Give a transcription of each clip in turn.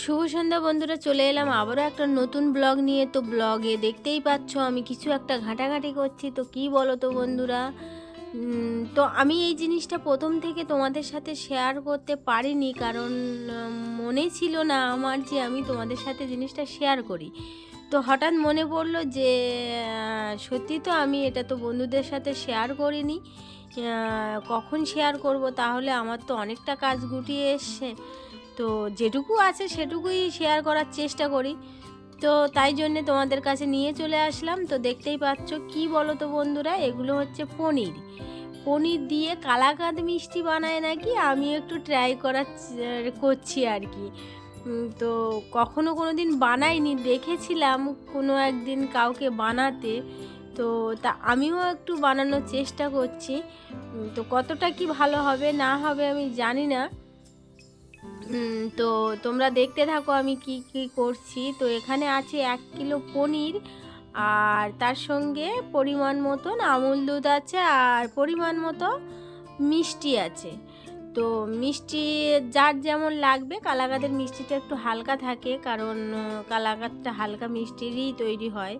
শুভ সন্ধ্যা বন্ধুরা, চলে এলাম আবারও একটা নতুন ব্লগ নিয়ে। তো ব্লগে দেখতেই পাচ্ছ, আমি কিছু একটা ঘাটাঘাটি করছি। তো কি বলো তো বন্ধুরা তো আমি এই জিনিসটা প্রথম থেকে তোমাদের সাথে শেয়ার করতে পারিনি, কারণ মনে ছিল না আমার যে আমি তোমাদের সাথে জিনিসটা শেয়ার করি। তো হঠাৎ মনে পড়ল যে সত্যি তো আমি এটা তো বন্ধুদের সাথে শেয়ার করিনি। কখন শেয়ার করব? তাহলে আমার তো অনেকটা কাজ গুটিয়ে এসছে। তো যেটুকু আছে সেটুকুই শেয়ার করার চেষ্টা করি। তো তাই জন্যে তোমাদের কাছে নিয়ে চলে আসলাম। তো দেখতেই পাচ্ছ কি বলো তো বন্ধুরা, এগুলো হচ্ছে পনির। পনির দিয়ে কালাকাঁদ মিষ্টি বানায় নাকি? আমি একটু ট্রাই করার করছি আর কি। তো কখনো কোনো দিন বানাইনি, দেখেছিলাম কোনো একদিন কাউকে বানাতে। তো তা আমিও একটু বানানোর চেষ্টা করছি। তো কতটা কি ভালো হবে, না হবে আমি জানি না। তো তোমরা দেখতে থাকো আমি কি কি করছি। তো এখানে আছে এক কিলো পনির আর তার সঙ্গে পরিমাণ মতন আমুল দুধ আছে আর পরিমাণ মতো মিষ্টি আছে। তো মিষ্টি যার যেমন লাগবে কালাকাদের মিষ্টিটা একটু হালকা থাকে কারণ আহ, কালাকাদটা হালকা মিষ্টিরই তৈরি হয়।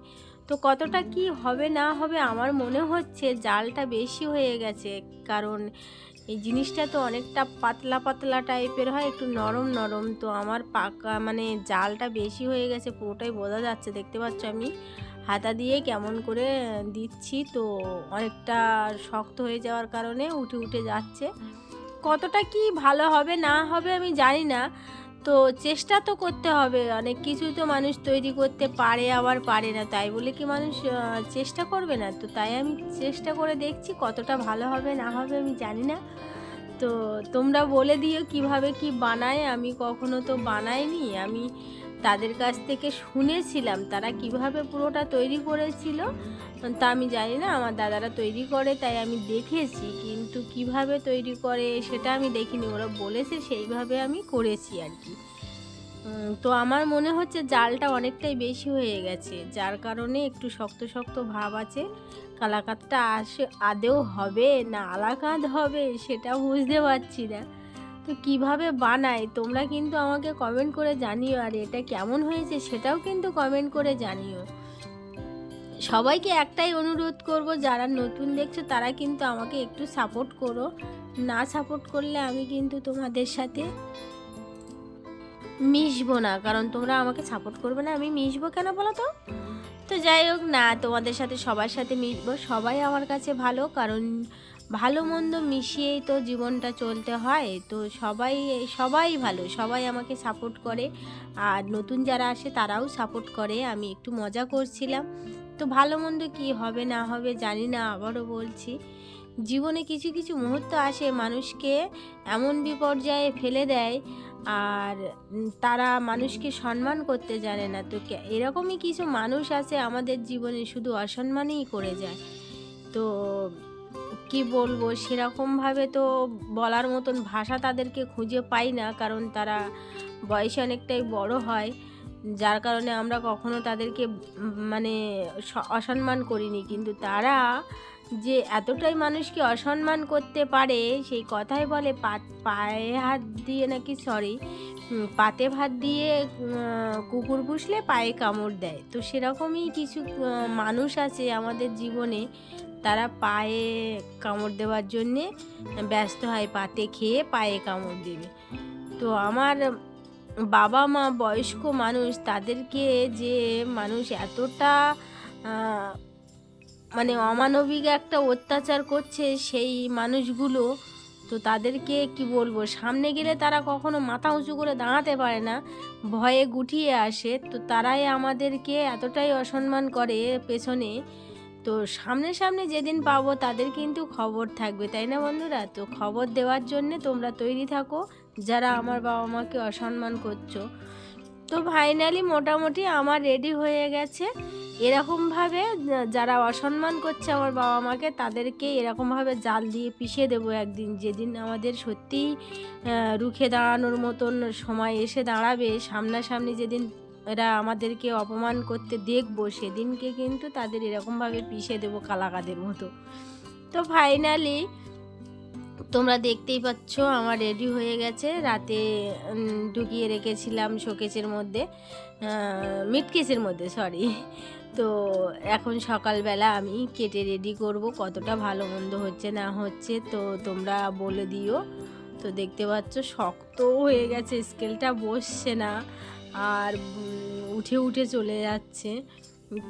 তো কতটা কি হবে না হবে আমার মনে হচ্ছে জালটা বেশি হয়ে গেছে কারণ এই জিনিসটা তো অনেকটা পাতলা পাতলা টাইপের হয় একটু নরম নরম। তো আমার পাকা মানে জালটা বেশি হয়ে গেছে পুরোটাই বোঝা যাচ্ছে দেখতে পাচ্ছ আমি। হাতা দিয়ে কেমন করে দিচ্ছি তো অনেকটা শক্ত হয়ে যাওয়ার কারণে উঠে উঠে যাচ্ছে। কতটা কি ভালো হবে, না হবে আমি জানি না। তো চেষ্টা তো করতে হবে, অনেক কিছু তো মানুষ তৈরি করতে পারে আবার পারে না, তাই বলে কি মানুষ চেষ্টা করবে না? তো তাই আমি চেষ্টা করে দেখছি কতটা ভালো হবে, না হবে আমি জানি না। তো তোমরা বলে দিও কীভাবে কি বানায়, আমি কখনো তো বানাইনি, আমি তাদের কাছ থেকে শুনেছিলাম তারা কীভাবে পুরোটা তৈরি করেছিল। তা আমি জানি না, আমার দাদারা তৈরি করে তাই আমি দেখেছি, কিন্তু কীভাবে তৈরি করে সেটা আমি দেখিনি, ওরা বলেছে সেইভাবে আমি করেছি আর কি। তো আমার মনে হচ্ছে জালটা অনেকটাই বেশি হয়ে গেছে, যার কারণে একটু শক্ত শক্ত ভাব আছে, কালাকাতটা আসে আদেও হবে না, আলাকাত হবে সেটা বুঝতে পারছি না। তো কীভাবে বানায়? তোমরা কিন্তু আমাকে কমেন্ট করে জানিও, আর এটা কেমন হয়েছে সেটাও কিন্তু কমেন্ট করে জানিও। সবাইকে একটাই অনুরোধ করব, যারা নতুন দেখছ তারা কিন্তু আমাকে একটু সাপোর্ট করো। না সাপোর্ট করলে আমি কিন্তু তোমাদের সাথে মিশবো না, কারণ তোমরা আমাকে সাপোর্ট করবে না, আমি মিশবো কেন বলো তো? তো যাই হোক, না তোমাদের সাথে সবার সাথে মিশবো, সবাই আমার কাছে ভালো, কারণ ভালো মন্দ মিশিয়েই তো জীবনটা চলতে হয়। তো সবাই সবাই ভালো, সবাই আমাকে সাপোর্ট করে। আর নতুন যারা আসে তারাও সাপোর্ট করে। আমি একটু মজা করছিলাম। তো ভালো মন্দ কী হবে, না হবে জানি না, আবারও বলছি। জীবনে কিছু কিছু মুহূর্ত আসে, মানুষকে এমন বিপর্যয়ে ফেলে দেয়, আর তারা মানুষকে সম্মান করতে জানে না। তো এরকমই কিছু মানুষ আছে আমাদের জীবনে শুধু অসম্মানই করে যায়। তো কি বলব? সেরকমভাবে তো বলার মতন ভাষা তাদেরকে খুঁজে পাই না, কারণ তারা বয়সে অনেকটাই বড় হয়। যার কারণে আমরা কখনো তাদেরকে মানে অসম্মান করিনি। কিন্তু তারা যে এতটাই মানুষকে অসম্মান করতে পারে, সেই কথাই বলে পায়ে হাত দিয়ে নাকি সরি পাতে ভাত দিয়ে কুকুর পুষলে পায়ে কামড় দেয়। তো সেরকমই কিছু মানুষ আছে আমাদের জীবনে, তারা পায়ে কামড় দেওয়ার জন্যে ব্যস্ত হয়, পাতে খেয়ে পায়ে কামড় দেবে। তো আমার বাবা মা বয়স্ক মানুষ, তাদেরকে যে মানুষ এতটা মানে অমানবিক একটা অত্যাচার করছে সেই মানুষগুলো, তো তাদেরকে কি বলব? সামনে গেলে তারা কখনো মাথা উঁচু করে দাঁড়াতে পারে না, ভয়ে গুটিয়ে আসে। তো তারাই আমাদেরকে এতটাই অসম্মান করে পেছনে। তো সামনে সামনে যেদিন পাবো তাদের কিন্তু খবর থাকবে, তাই না বন্ধুরা? তো খবর দেওয়ার জন্যে তোমরা তৈরি থাকো, যারা আমার বাবা মাকে অসম্মান করছ। তো ফাইনালি মোটামুটি আমার রেডি হয়ে গেছে। এরকমভাবে যারা অসম্মান করছে আমার বাবা মাকে, তাদেরকে এরকমভাবে জাল দিয়ে পিষে দেবো একদিন। যেদিন আমাদের সত্যিই রুখে দাঁড়ানোর মতন সময় এসে দাঁড়াবে, সামনাসামনি যেদিন এরা আমাদেরকে অপমান করতে দেখব, সেদিনকে কিন্তু তাদের এরকমভাবে পিষে দেবো কালাকাদের মতো। তো ফাইনালি তোমরা দেখতেই পাচ্ছ, আমার রেডি হয়ে গেছে। রাতে ঢুকিয়ে রেখেছিলাম শোকেসের মধ্যে। মিটকেসের মধ্যে সরি তো এখন সকালবেলা আমি কেটে রেডি করব, কতটা ভালো মন্দ হচ্ছে না হচ্ছে, তো তোমরা বলে দিও। তো দেখতে পাচ্ছ, শক্ত হয়ে গেছে স্কেলটা বসছে না। আর উঠে উঠে চলে যাচ্ছে।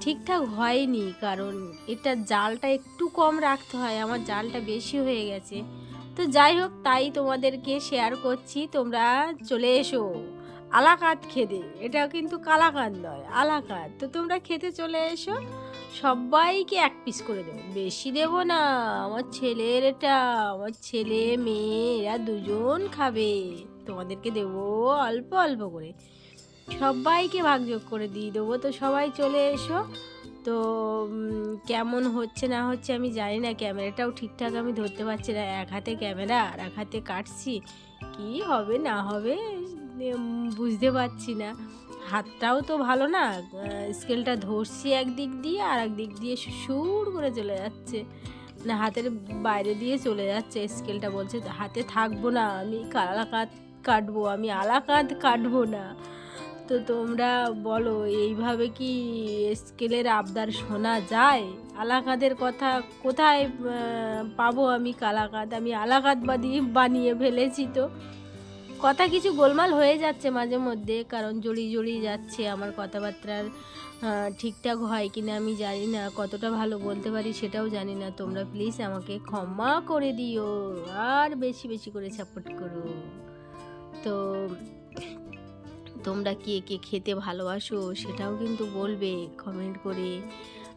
ঠিকঠাক হয়নি, কারণ এটা জালটা একটু কম রাখতে হয়, আমার জালটা বেশি হয়ে গেছে। তো যাই হোক, তাই তোমাদেরকে শেয়ার করছি। তোমরা চলে এসো। আলাকাত খেতে। এটা কিন্তু কালাকাত নয়, আলাকাত। তো তোমরা খেতে চলে এসো। সবাইকে এক পিস করে দেবো। বেশি দেবো না। আমার ছেলের এটা। আমার ছেলে মেয়ে এরা দুজন খাবে। তোমাদেরকে দেবো অল্প অল্প করে। সবাইকে ভাগযোগ করে দিয়ে দেবো। তো সবাই চলে এসো। তো কেমন হচ্ছে না হচ্ছে আমি জানি না। ক্যামেরাটাও ঠিকঠাক আমি ধরতে পারছি না। এক হাতে ক্যামেরা, আর এক হাতে কাটছি। কি হবে, না হবে বুঝতে পারছি না। হাতটাও তো ভালো না। স্কেলটা ধরছি একদিক দিয়ে, আর এক দিক দিয়ে সুর করে চলে যাচ্ছে। না, হাতের বাইরে দিয়ে চলে যাচ্ছে স্কেলটা বলছে। হাতে থাকব না, আমি কালাকাত কাটবো, আমি আলাকাত কাটবো না। তো তোমরা বলো, এইভাবে কি স্কেলের আবদার শোনা যায়? আলাকাদের কথা কোথায় পাবো আমি কালাকাত আমি আলাকাত বানিয়ে বানিয়ে ফেলেছি তো। কথা কিছু গোলমাল হয়ে যাচ্ছে মাঝে মধ্যে, কারণ জড়িয়ে জড়িয়ে যাচ্ছে আমার কথাবার্তার ঠিকঠাক হয় কিনা আমি জানি না, কতটা ভালো বলতে পারি সেটাও জানি না। তোমরা প্লিজ আমাকে ক্ষমা করে দিও, আর বেশি বেশি করে সাপোর্ট করো। তো তোমরা কে কে খেতে ভালোবাসো সেটাও কিন্তু বলবে কমেন্ট করে।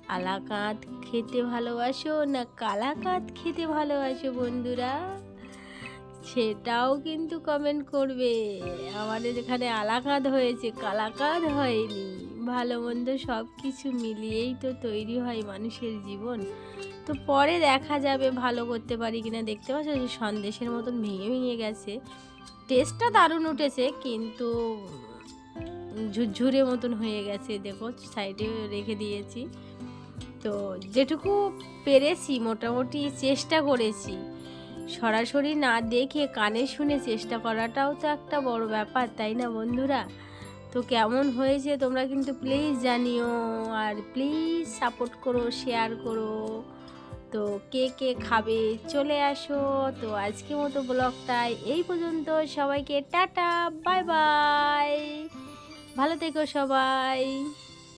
আলাকাত খেতে ভালোবাসো না কালাকাত খেতে ভালোবাসো বন্ধুরা? সেটাও কিন্তু কমেন্ট করবে। আমাদের এখানে আলাকাত হয়েছে কালাকাত হয়নি। ভালো মন্দ সব কিছু মিলিয়েই তো তৈরি হয় মানুষের জীবন। তো পরে দেখা যাবে ভালো করতে পারি কিনা। দেখতে পাচ্ছ সন্দেশের মতন ভেঙে ভেঙে গেছে। টেস্টটা দারুণ উঠেছে, কিন্তু ঝুরঝুরে মতন হয়ে গেছে, দেখো সাইডে রেখে দিয়েছি। তো যেটুকু পেরেছি, মোটামুটি চেষ্টা করেছি। সরাসরি না দেখে কানে শুনে চেষ্টা করাটাও তো একটা বড় ব্যাপার, তাই না বন্ধুরা? তো কেমন হয়েছে তোমরা কিন্তু প্লিজ জানিও, আর প্লিজ সাপোর্ট করো শেয়ার করো। তো কে কে খাবে চলে আসো। তো আজকে মতো ব্লগটাই এই পর্যন্ত, সবাইকে টাটা বাই বাই ভালো থেকো সবাই।